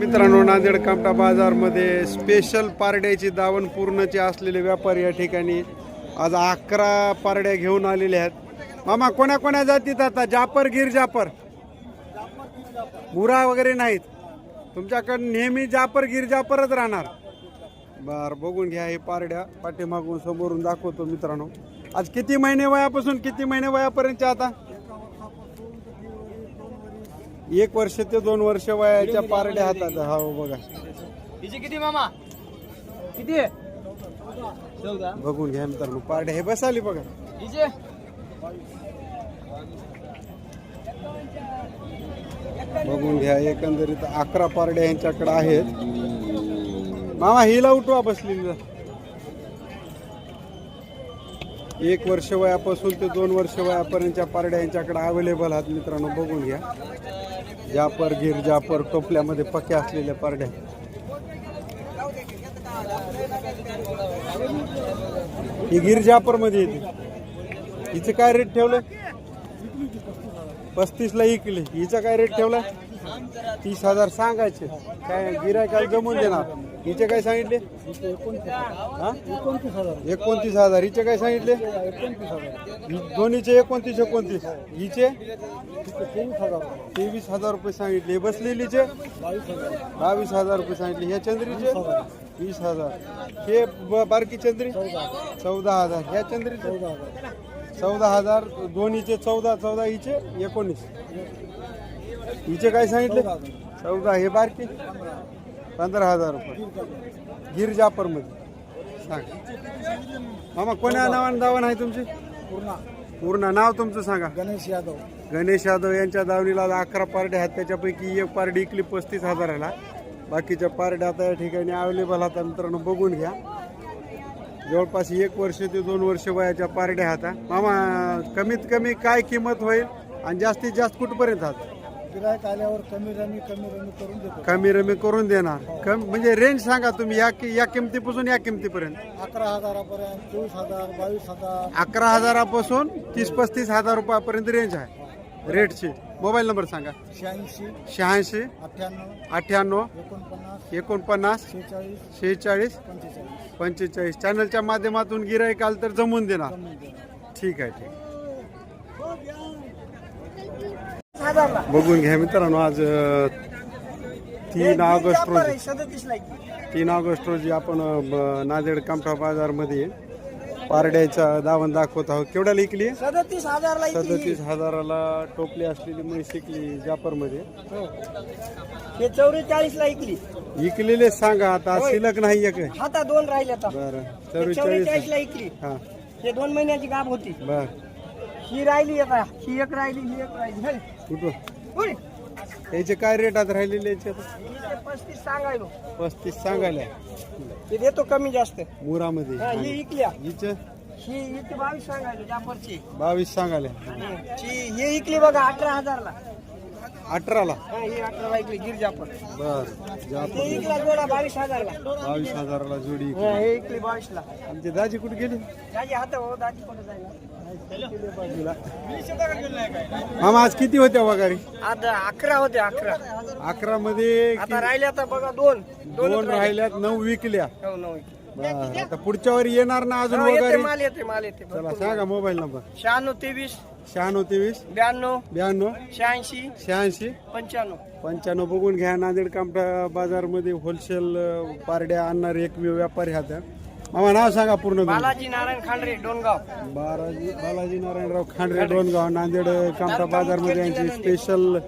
मित्रांनो नांदेड कामटा बाजारमध्ये स्पेशल पारड्याची दावण पूर्णचे असलेले व्यापारी या ठिकाणी आज अकरा पारड्या घेऊन आलेले आहेत. मामा कोण्या कोण्या जातीत आता? जापर गिर जापर? मुरा वगैरे नाहीत. तुमच्याकडे नेहमी जापर गिर जापरच राहणार. बर बघून घ्या हे पारड्या. पाठीमागून समोरून दाखवतो मित्रांनो. आज किती महिने वयापासून किती महिने वयापर्यंत आता? एक वर्ष ते दोन वर्ष वयाच्या पारड्या हातात हा हो बघा. हिची किती मामा? किती चौदा. बघून घ्या मित्रांनो पारड्या हे बसाली बघा. हिचे? बघून घ्या एकंदरीत अकरा पारड्या यांच्याकडे आहेत. मामा हिला उठवा बसलेली. एक वर्ष वयापासून ते दोन वर्ष वयापर्यंतच्या पारड्या यांच्याकडे अवेलेबल आहेत मित्रांनो बघून घ्या. जापर गिर जापर टोपल्यामध्ये पक्या असलेल्या पारड्या ही गिर जापरमध्ये येते. हिचं काय रेट ठेवलं पस्तीस ला इकली. हिचा काय रेट ठेवला तीस हजार सांगायचे. काय गिरायकाला जमून देणार. हिचे काय सांगितले? हा? एकोणतीस हजार. हिचे काय सांगितले? दोन्हीचे एकोणतीस एकोणतीस हिचे? तेवीस हजार रुपये सांगितले. बसलेलीचे? बावीस हजार रुपये सांगितले. ह्या चंद्रीचे? वीस हजार. हे बारकी चंद्री? चौदा हजार. ह्या चंद्री चौदा हजार. दोन्हीचे चौदा चौदा हिचे? एकोणीस. हिचे काय सांगितले? चौदा. हे बारकी? पंधरा हजार रुपये. गिर जापरमध्ये सांग. मामा कोण्या नावाने दावण आहे तुमची? पूर्ण. पूर्ण. नाव तुमचं सांगा. गणेश यादव. गणेश यादव यांच्या दावणीला अकरा पार्ट्या आहेत. त्याच्यापैकी एक पार्टी इकली पस्तीस हजाराला. बाकीच्या पार्ट्या आता या ठिकाणी अवेलेबल आता मित्रांनो बघून घ्या. जवळपास एक वर्ष ते दोन वर्ष वयाच्या पारड्या आता मामा कमीत कमी काय किंमत होईल? आणि जास्तीत जास्त कुठपर्यंत आहात? गिरायक आल्यावर कमी रमी कमी रमी करून देतो. कमी रमी करून देणार. कम म्हणजे रेंज सांगा तुम्ही या कि- या किमतीपासून या किमतीपर्यंत? अकरा हजारापर्यंत चोवीस हजार बावीस हजार. अकरा हजारापासून तीस पस्तीस हजार रुपयापर्यंत रेंज आहे. रेटची मोबाईल नंबर सांगा. शहाऐंशी शहाऐंशी अठ्ठ्याण्णव अठ्ठ्याण्णव एकोणपन्नास एकोणपन्नास शेहेचाळीस शेहेचाळीस पंचेचाळीस. पंचेचाळीस. चॅनलच्या माध्यमातून गिराईक आलं तर जमून देणार. कमी देणार. ठीक आहे ठीक हजारला बघून घ्या मित्रांनो आज तीन ऑगस्ट रोजी तीन ऑगस्ट रोजी आपण नांदेड कामठा बाजारमध्ये पारड्याचा दावण दाखवत आहोत. केवढ्याला इकली सदतीस हजारला सदतीस हजाराला टोपली असलेली म्हैस इकली जापरमध्ये हे. चौवेचाळीस ला ऐकली इकलेले सांगा आता शिल्लक नाही एक. आता दोन राहिले बरं. चौवेचाळीस ला ऐकली हा. हे दोन महिन्याची गाभ होती. बर. ही राहिली आता. ही एक राहिली ही एक राहिली. हल. कुठं? उडी. याचे काय रेट आता राहिलेले याचे आता? ही ते पस्तीस सांगायलो. पस्तीस सांगायला. ते देतो कमी जास्त. मुरामध्ये. हा, ही इकल्या. हिचे? ही इथे बावीस सांगायलो जाफरची बावीस सांगाले ही ही इकली बघा अठरा हजारला. अठराला? हा ही अठराला इकली गिर जाफर बर ते इकला जोडा बावीस हजारला. बावीस हजाराला जोडी हा, हे इकली बावीसला. आमची दाजी कुठे गेली? दाजी हात हो दाजी कुठे जायला? मामा आज किती होत्या वगारी? आता अकरा होते अकरा. अकरा मध्ये आता राहिले आता बघा दोन. दोन राहिल्यात नऊ विकल्या. हो नऊ बर आता पुढच्या वर येणार ना अजून हो, येते वगारी? माल येते माल येते. चला सांगा मोबाईल नंबर. शहाण्णव तेवीस शहाण्णव तेवीस ब्याण्णव ब्याण्णव शहाऐंशी शहाऐंशी. पंच्याण्णव. पंच्याण्णव बघून घ्या. नांदेड कामठा बाजारमध्ये होलसेल पारड्या आणणारे एकमेव व्यापारी हात मामा नाव सांगा पूर्ण. बालाजी नारायण खांडरे डोनगाव. बालाजी बालाजी नारायणराव खांडरे डोनगाव नांदेड कामठा बाजारमध्ये यांची स्पेशल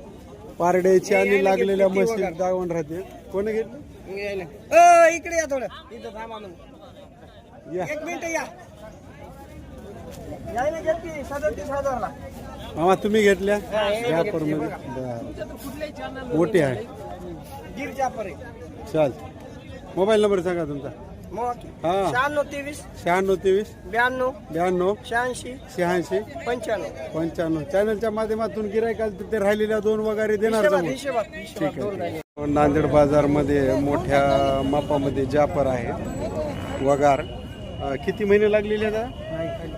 पारड्याची आणि लागलेल्या मशीन दावण राहते. कोण घेतली? इकडे या थोडं. इथं थांबा या. एक मिनिट या. मामा तुम्ही घेतल्या? मोठी आहे. चाल. मोबाईल नंबर सांगा तुमचा. मग हा. शहाण्णव तेवीस शहाण्णव तेवीस. ब्याण्णव ब्याण्णव. शहाऐंशी शहाऐंशी. पंच्याण्णव. पंच्याण्णव. चॅनलच्या माध्यमातून गिरायकाल तिथे राहिलेल्या दोन वगारी देणार हिशोबात जमून. हिशोबात हिशोबात दोन राहिले नांदेड बाजारमध्ये मोठ्या मापामध्ये जापर आहे. वगार. अं, किती महिने लागलेले आता? नाही खाली.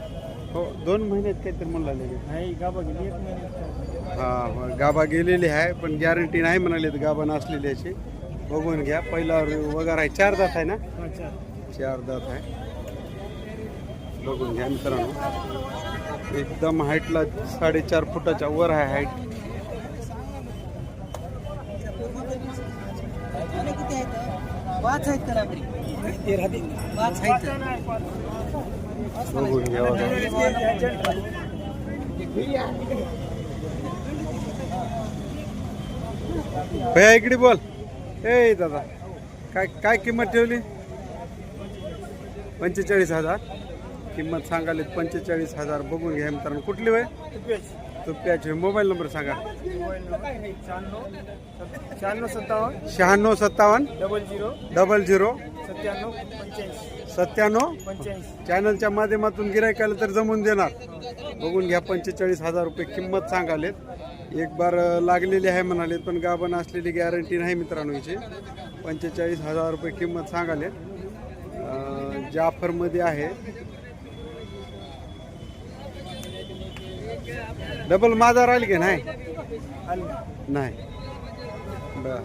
हो दोन महिन्यात काहीतरी म्हणून लागलेले. नाही गाबा गेली एक महिन्यात हा गाभा गेलेली आहे पण गॅरंटी नाही म्हणाले गाभा नसलेली याची बघून घ्या पहिला वगैरे आहे चार दात आहे ना? चार दात आहे. बघून घ्या मित्रांनो. एकदम हाईटला साडेचार फुटाच्या वर आहे हाईट बघून घ्या इकडे बोल. ए दादा काय काय किंमत ठेवली? पंचेचाळीस हजार. किंमत सांगाली पंचेचाळीस हजार. बघून घ्या मित्रांनो कुठली वय तुप्याचे. मोबाईल नंबर सांगा. शहाण्णव सत्तावन्न. शहाण्णव सत्तावन्न. Double zero. Double zero. सत्त्याण्णव सत्त्याण्णव. चॅनलच्या माध्यमातून गिरायकाला तर जमून देणार. बघून घ्या पंचेचाळीस हजार रुपये किंमत सांगालेत. एक बार लागलेली आहे म्हणाले पण गाभण असलेली गॅरंटी नाही मित्रांनो हिची. पंचेचाळीस हजार रुपये किंमत सांगालेत. अं, जाफरमध्ये आहे. डबल माझा राहील की नाही? नाही. बर.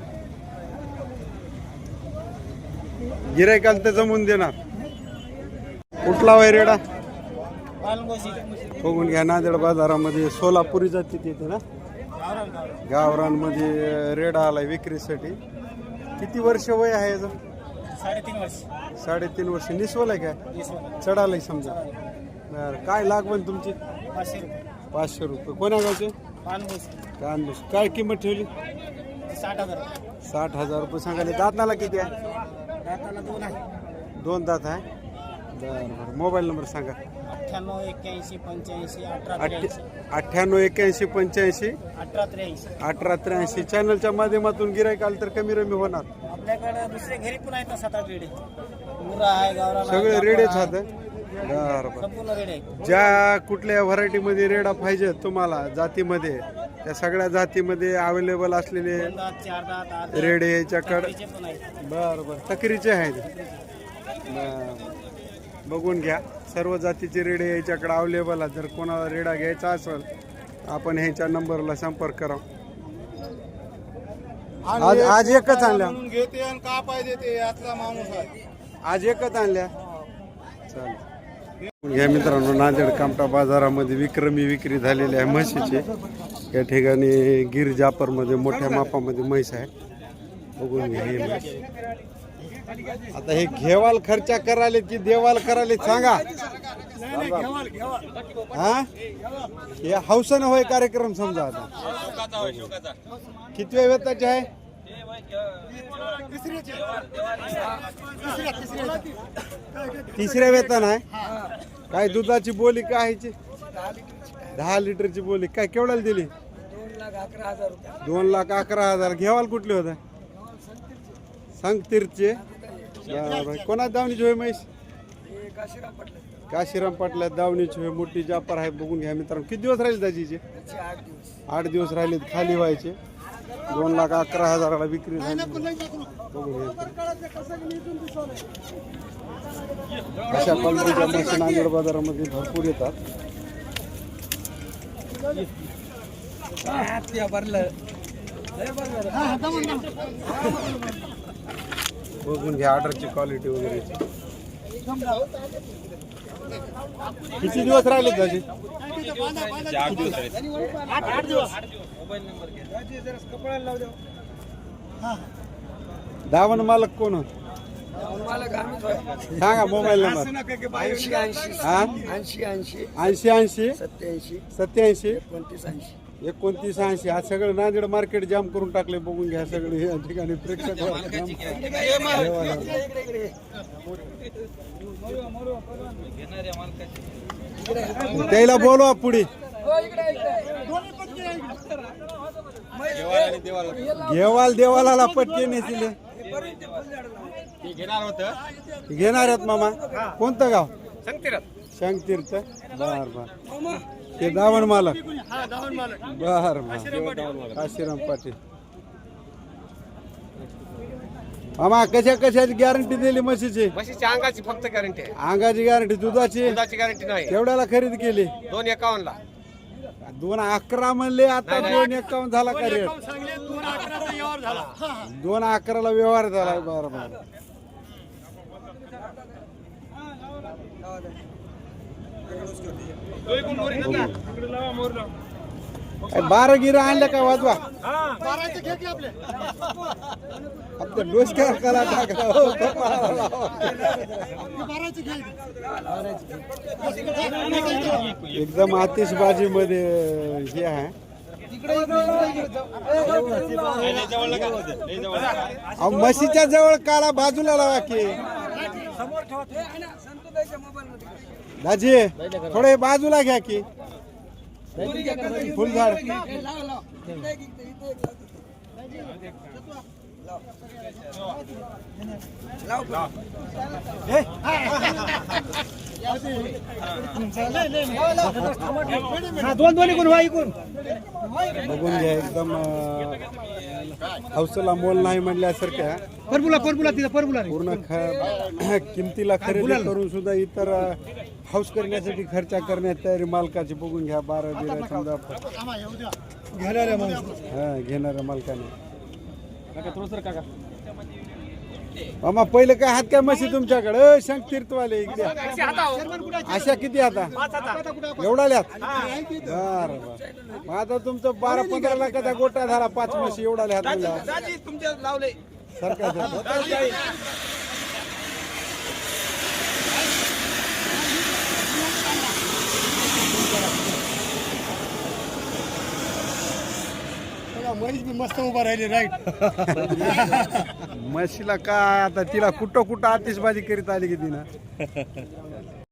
गिरायकाला तर जमून देणार. कुठला वय रेडा? बघून घ्या नांदेड बाजारामध्ये सोलापुरी जाती तिथे ना? गावरांमध्ये रेडा आलाय विक्रीसाठी. किती वर्ष वय आहे साडेतीन वर्ष. साडेतीन वर्ष निसवलंय काय? चढालंय समजा. बरं काय लागवण तुमची? पाचशे रुपये. पाचशे रुपये. कोण्या गावचे? पानभोस कांदूस काय किंमत ठेवली? साठ हजार. साठ हजार रुपये. सांगायला दाताला किती आहे? दाताला दोन आहे. दोन दात आहे? बरं बरं. मोबाईल नंबर सांगा. अठ्ठ्याण्णव एक्क्याऐंशी पंच्याऐंशी अठरा अठ्ठ्याण्णव एक्क्याऐंशी पंच्याऐंशी अठरा त्र्याऐंशी. अठरा त्र्याऐंशी. चॅनलच्या माध्यमातून गिरायक आलं तर कमी रमी होणार. आपल्याकडे दुसरे घरी पण आहेत ना सात आठ रेडे. मुरा आहे सगळे रेडेच. आहेत बरं बरं. संपूर्ण रेडे आहे ज्या कुठल्या व्हरायटीमध्ये रेडा पाहिजे तुम्हाला जातीमध्ये त्या सगळ्या जातीमध्ये अवेलेबल असलेले दोन दात चार दात आठ रेडे पण आहेत. बरं बरं. तकरीचे आहेत. बरं. बघून घ्या. सर्व जातीचे रेडे याच्याकडे अवेलेबल आहेत. जर कोणाला रेडा घ्यायचा असेल आपण ह्याच्या नंबरला संपर्क करा. आज आज एकच आणल्या. घेते आणि का पाहिजे ते यातला माणूस आहे. आज एकच आणल्या. चालेल. या मित्रांनो नांदेड कामटा बाजारामध्ये विक्रमी विक्री झालेली आहे म्हशीची. या ठिकाणी गिर जापरमध्ये मोठ्या मापामध्ये म्हैस आहे. बघून घ्या ही म्हैस. आता हे घेवाल खर्चा कराले की देवाल कराले सांगा. हा? हे हौसन होय कार्यक्रम समजा आता. किती वेताचे आहे? तिसऱ्या वेतन आहे? काय दुधाची बोली काय दहा लिटरची बोली. काय केवढ्याला दिली? दोन लाख अकरा हजार. घेवाल कुठले होता? सांग तीर्थचे कोणा दावणीची होय म्हैस काशीराम पाटला दावणीची होय मोठी जापर आहे बघून घ्या मित्रांनो किती दिवस राहिले दाजीचे आठ दिवस राहिले खाली व्हायचे दोन लाख अकरा हजाराला विक्री झाली अशा क्वालिटीच्या म्हशी नांदेड बाजारामध्ये भरपूर येतात बघून घ्या ऑर्डरची क्वालिटी वगैरे. किती दिवस राहिले दाजी? दावण मालक कोण? सांगा मोबाईल नंबर. ऐंशी ऐंशी ऐंशी ऐंशी ऐंशी ऐंशी सत्याऐंशी सत्याऐंशी एकोणतीस ऐंशी. एकोणतीस ऐंशी. आज सगळं नांदेड मार्केट जाम करून टाकले. बघून घ्या सगळे. या ठिकाणी प्रेक्षक. त्याला बोलवा पुढे. घेवाल देवाला पटके नेसिले घेणार आहेत मामा. कोणतं गाव? शंकतीर्थ बर बर. ते दावण मालक. बर बर. काशीराम पाटील. मामा कशा कशाची गॅरंटी दिली म्हशीची? म्हशीची अंगाची फक्त गॅरंटी आहे. अंगाची गॅरंटी दुधाची? दुधाची गॅरंटी नाही. केवढ्याला खरेदी केली? दोन एकावन्न ला. दोन अकरा म्हणले आता दोन एकावन्न झाला का रेट दोन अकराला व्यवहार झाला बरं. बारा गिरा आणल्या का? वाजवा. आपल्या डोसक्यावर कला टाकला हो. एकदम आतिषबाजी मध्ये हे आहे. म्हशीच्या जवळ काला बाजूला लावा की. दाजी थोडे बाजूला घ्या की. फुलझाड. दोन व्हा इकून बघून घ्या एकदम हौसला मोल नाही म्हणल्यासारख्या. परबुला परबुला तिथं परबुला पूर्ण ख किमतीला खरेदी करून सुद्धा इतर हौस करण्यासाठी खर्च करण्यात तयारी मालकाची बघून घ्या बारा बिरा समजा. मग हा घेणाऱ्या मालकाने. मामा पहिलं काय हात काय म्हशी तुमच्याकडे? शंख तीर्थवाले इकडे अशा किती आता? एवढा ल्यात बर बर. मग आता तुमचं बारा पंधरा लाखाचा गोटा झाला पाच म्हशी एवढा लावले. सरकार महेश बी मस्त उभा राहिली राईट म्हशीला काय आता तिला कुठं कुठं आतिषबाजी करीत आली की तिनं?